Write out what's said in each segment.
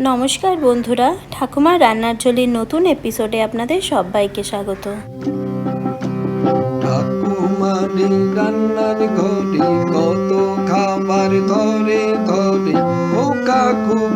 নমস্কার বন্ধুরা, ঠাকুমার রান্নার ঝোলির নতুন এপিসোডে আপনাদের সবাইকে স্বাগত। রান্নার কত খাবার ধরে ধরে, ও কুকু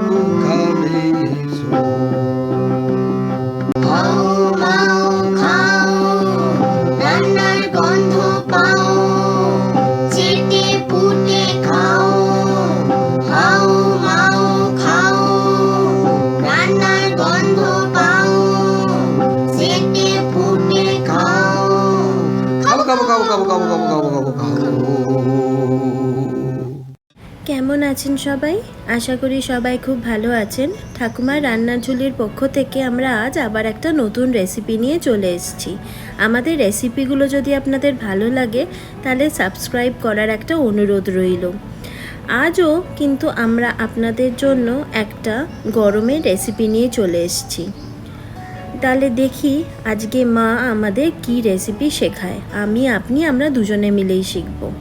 কেমন আছেন সবাই? আশা করি সবাই খুব ভালো আছেন। ঠাকুমার রান্নার ঝুলির পক্ষ থেকে আমরা আজ আবার একটা নতুন রেসিপি নিয়ে চলে এসেছি। আমাদের রেসিপিগুলো যদি আপনাদের ভালো লাগে, তাহলে সাবস্ক্রাইব করার একটা অনুরোধ রইল। আজও কিন্তু আমরা আপনাদের জন্য একটা গরমের রেসিপি নিয়ে চলে এসেছি। তাহলে দেখি আজকে মা আমাদের কি রেসিপি শেখায়। আমি, আপনি, আমরা দুজনে মিলেই শিখব।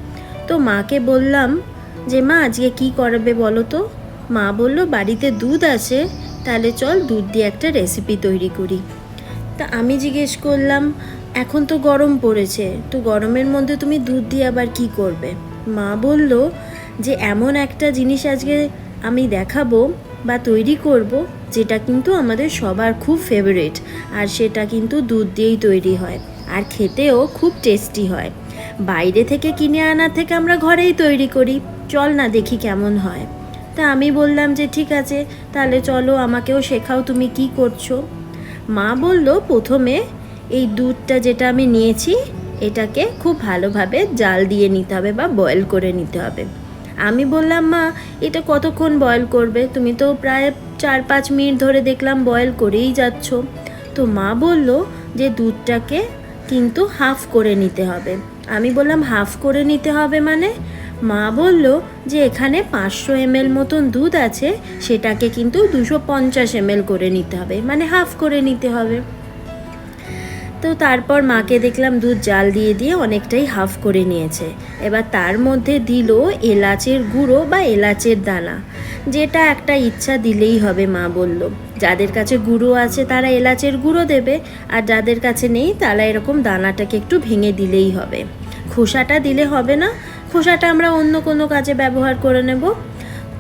তো মাকে বললাম যে, মা, আজকে কি করাবে বলো তো? মা বলল, বাড়িতে দুধ আছে, তাহলে চল দুধ দিয়ে একটা রেসিপি তৈরি করি। তা আমি জিজ্ঞেস করলাম, এখন তো গরম পড়েছে, তো গরমের মধ্যে তুমি দুধ দিয়ে আবার কি করবে? মা বলল, যে, এমন একটা জিনিস আজকে আমি দেখাবো বা তৈরি করব, যেটা কিন্তু আমাদের সবার খুব ফেভারিট আর সেটা কিন্তু দুধ দিয়েই তৈরি হয়, আর খেতেও খুব টেস্টি হয়। বাইরে থেকে কিনে আনা থেকে আমরা ঘরেই তৈরি করি। চল না দেখি কেমন হয়। তা আমি বললাম যে, ঠিক আছে, তাহলে চলো আমাকেও শেখাও তুমি কি করছ। মা বলল, প্রথমে এই দুধটা যেটা আমি নিয়েছি, এটাকে খুব ভালোভাবে জাল দিয়ে নিতে হবে বা বয়েল করে নিতে হবে। আমি বললাম, মা, এটা কতক্ষণ বয়েল করবে? তুমি তো প্রায় চার পাঁচ মিনিট ধরে দেখলাম বয়েল করেই যাচ্ছ। তো মা বলল যে, দুধটাকে কিন্তু হাফ করে নিতে হবে। আমি বললাম হাফ করে নিতে হবে মানে? মা বলল যে, এখানে পাঁচশো এমএল মতন দুধ আছে, সেটাকে কিন্তু দুশো পঞ্চাশ এমএল করে নিতে হবে। মানে হাফ করে নিতে হবে। তো তারপর মাকে দেখলাম দুধ জাল দিয়ে দিয়ে অনেকটাই হাফ করে নিয়েছে। এবার তার মধ্যে দিল এলাচের গুঁড়ো বা এলাচের দানা। যেটা একটা ইচ্ছা দিলেই হবে, মা বলল। যাদের কাছে গুঁড়ো আছে তারা এলাচের গুঁড়ো দেবে, আর যাদের কাছে নেই তারা এরকম দানাটাকে একটু ভেঙে দিলেই হবে। খোসাটা দিলে হবে না, খোসাটা আমরা অন্য কোনো কাজে ব্যবহার করে নেব।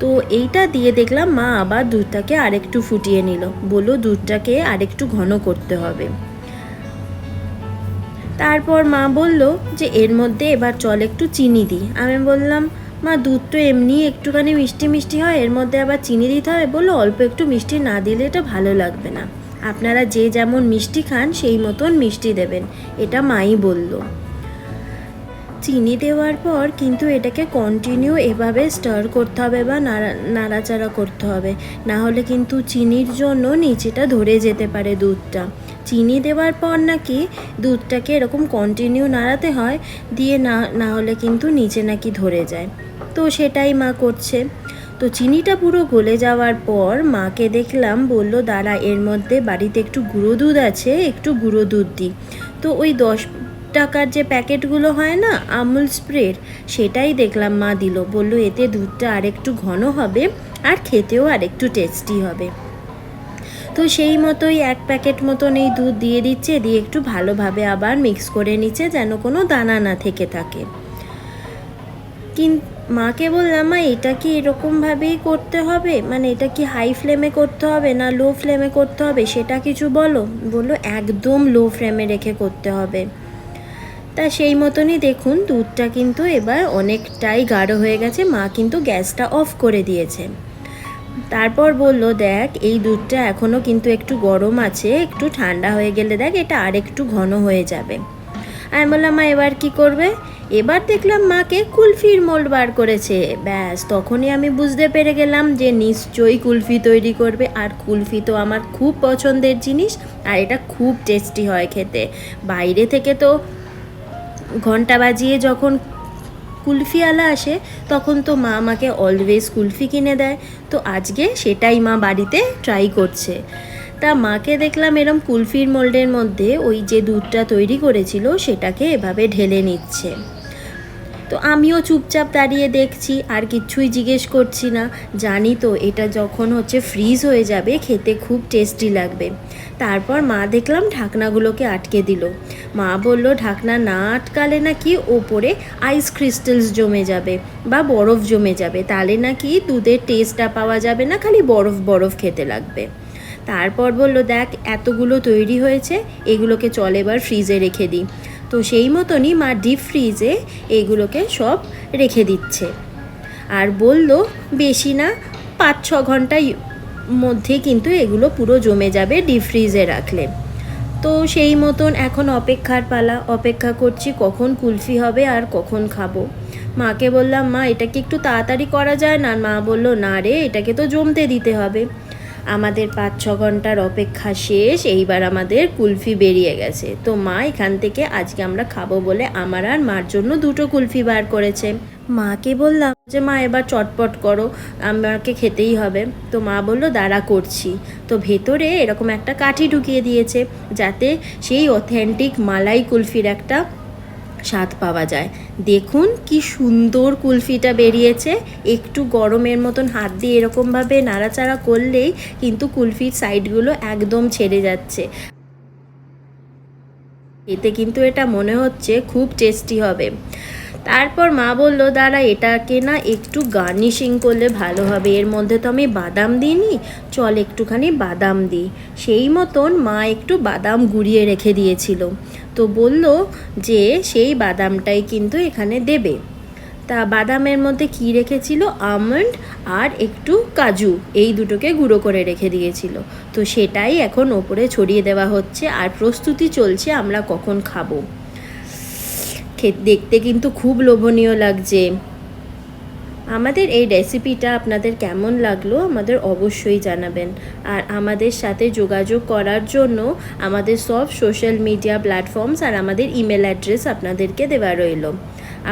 তো এইটা দিয়ে দেখলাম মা আবার দুধটাকে আরেকটু ফুটিয়ে নিল, বলল দুধটাকে আরেকটু ঘন করতে হবে। তারপর মা বলল যে এর মধ্যে এবার চল একটু চিনি দিই। আমি বললাম মা, দুধ তো এমনি একটুখানি মিষ্টি মিষ্টি হয়, এর মধ্যে আবার চিনি দিতে হয়। বলল, অল্প একটু মিষ্টি না দিলে এটা ভালো লাগবে না। আপনারা যে যেমন মিষ্টি খান, সেই মতন মিষ্টি দেবেন, এটা মাই বলল। চিনি দেওয়ার পর কিন্তু এটাকে কন্টিনিউ এভাবে স্টার করতে হবে বা নাড়া, নাড়াচাড়া করতে হবে। না হলে কিন্তু চিনির জন্য নিচেটা ধরে যেতে পারে দুধটা। চিনি দেওয়ার পর নাকি দুধটাকে এরকম কন্টিনিউ নাড়াতে হয়, দিয়ে না না হলে কিন্তু নিচে নাকি ধরে যায়। তো সেটাই মা করছে। তো চিনিটা পুরো গলে যাওয়ার পর মাকে দেখলাম, বলল, দাঁড়া, এর মধ্যে বাড়িতে একটু গুঁড়ো দুধ আছে, একটু গুঁড়ো দুধ দিই তো ওই দশ টাকার যে প্যাকেটগুলো হয় না, আমুল স্প্রের, সেটাই দেখলাম মা দিল। বলল, এতে দুধটা আরেকটু ঘন হবে, আর খেতেও আরেকটু টেস্টি হবে। তো সেই মতোই এক প্যাকেট মতন এই দুধ দিয়ে দিচ্ছে, দিয়ে একটু ভালোভাবে আবার মিক্স করে নিচ্ছে, যেন কোনো দানা না থেকে থাকে। কিন মাকে বললাম, মা, এটা কি এরকমভাবেই করতে হবে? মানে এটা কি হাই ফ্লেমে করতে হবে না লো ফ্লেমে করতে হবে? সেটা কিছু বলো। বলল, একদম লো ফ্লেমে রেখে করতে হবে। তা সেই মতনই দেখুন, দুধটা কিন্তু এবার অনেকটাই গাঢ় হয়ে গেছে। মা কিন্তু গ্যাসটা অফ করে দিয়েছে। তারপর বলল, দেখ, এই দুধটা এখনও কিন্তু একটু গরম আছে, একটু ঠান্ডা হয়ে গেলে দেখ, এটা আর একটু ঘন হয়ে যাবে। আমি বললাম, মা, এবার কি করবে? এবার দেখলাম মাকে কুলফির মোল্ড বার করেছে। ব্যাস, তখনই আমি বুঝতে পেরে গেলাম যে নিশ্চয়ই কুলফি তৈরি করবে। আর কুলফি তো আমার খুব পছন্দের জিনিস, আর এটা খুব টেস্টি হয় খেতে। বাইরে থেকে তো ঘণ্টা বাজিয়ে যখন কুলফিওয়ালা আসে, তখন তো মা আমাকে অলওয়েজ কুলফি কিনে দেয়। তো আজকে সেটাই মা বাড়িতে ট্রাই করছে। তা মাকে দেখলাম এরম কুলফির মোল্ডের মধ্যে ওই যে দুধটা তৈরি করেছিল, সেটাকে এভাবে ঢেলে নিচ্ছে। তো আমিও চুপচাপ দাঁড়িয়ে দেখছি, আর কিচ্ছুই জিজ্ঞেস করছি না। জানি তো, এটা যখন হচ্ছে ফ্রিজ হয়ে যাবে, খেতে খুব টেস্টি লাগবে। তারপর মা দেখলাম ঢাকনাগুলোকে আটকে দিল। মা বলল, ঢাকনা না আটকালে নাকি ওপরে আইস ক্রিস্টালস জমে যাবে বা বরফ জমে যাবে। তাহলে নাকি দুধের টেস্টটা পাওয়া যাবে না, খালি বরফ বরফ খেতে লাগবে। তারপর বলল, দেখ, এতগুলো তৈরি হয়েছে, এগুলোকে চল এবার ফ্রিজে রেখে দিই। তো সেই মতনই মা ডিপ ফ্রিজে এগুলোকে সব রেখে দিচ্ছে। আর বলল, বেশি না পাঁচ ছ ঘণ্টার মধ্যে কিন্তু এগুলো পুরো জমে যাবে ডিপ ফ্রিজে রাখলে। তো সেই মতন এখন অপেক্ষার পালা। অপেক্ষা করছি কখন কুলফি হবে আর কখন খাব। মাকে বললাম, মা এটাকে একটু তাড়াতাড়ি করা যায়? না, মা বলল, না রে, এটাকে তো জমতে দিতে হবে। আমাদের পাঁচ ছ ঘণ্টার অপেক্ষা শেষ, এইবার আমাদের কুলফি বেরিয়ে গেছে। তো মা এখান থেকে আজকে আমরা খাব বলে আমার আর মার জন্য দুটো কুলফি বার করেছে। মাকে বললাম যে, মা, এবার চটপট করো, আমাকে খেতেই হবে। তো মা বলল, দাঁড়া করছি। তো ভেতরে এরকম একটা কাঠি ঢুকিয়ে দিয়েছে, যাতে সেই অথেন্টিক মালাই কুলফির একটা স্বাদ পাওয়া যায়। দেখুন কি সুন্দর কুলফিটা বেরিয়েছে। একটু গরমের মতন হাত দিয়ে এরকমভাবে নাড়াচাড়া করলেই কিন্তু কুলফির সাইডগুলো একদম ছেড়ে যাচ্ছে। এতে কিন্তু এটা মনে হচ্ছে খুব টেস্টি হবে। তারপর মা বলল, দাঁড়া, এটাকে না একটু গার্নিশিং করলে ভালো হবে। এর মধ্যে তো আমি বাদাম দিইনি, চল একটুখানি বাদাম দিই। সেই মতন মা একটু বাদাম গুঁড়িয়ে রেখে দিয়েছিল। তো বলল যে, সেই বাদামটাই কিন্তু এখানে দেবে। তা বাদামের মধ্যে কি রেখেছিল? আমন্ড আর একটু কাজু, এই দুটোকে গুঁড়ো করে রেখে দিয়েছিল। তো সেটাই এখন ওপরে ছড়িয়ে দেওয়া হচ্ছে, আর প্রস্তুতি চলছে, আমরা কখন খাব। দেখতে কিন্তু খুব লোভনীয় লাগছে। আমাদের এই রেসিপিটা আপনাদের কেমন লাগল আমাদের অবশ্যই জানাবেন। আর আমাদের সাথে যোগাযোগ করার জন্য আমাদের সব সোশ্যাল মিডিয়া প্ল্যাটফর্মস আর আমাদের ইমেল অ্যাড্রেস আপনাদেরকে দেওয়া রইল।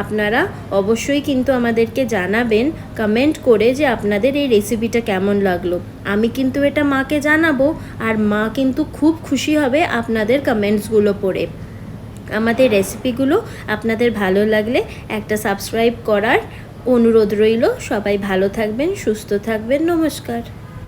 আপনারা অবশ্যই কিন্তু আমাদেরকে জানাবেন কমেন্ট করে যে আপনাদের এই রেসিপিটা কেমন লাগল। আমি কিন্তু এটা মাকে জানাব, আর মা কিন্তু খুব খুশি হবে আপনাদের কমেন্টসগুলো পড়ে। আমাদের রেসিপিগুলো আপনাদের ভালো লাগলে একটা সাবস্ক্রাইব করার অনুরোধ রইল। সবাই ভালো থাকবেন, সুস্থ থাকবেন, নমস্কার।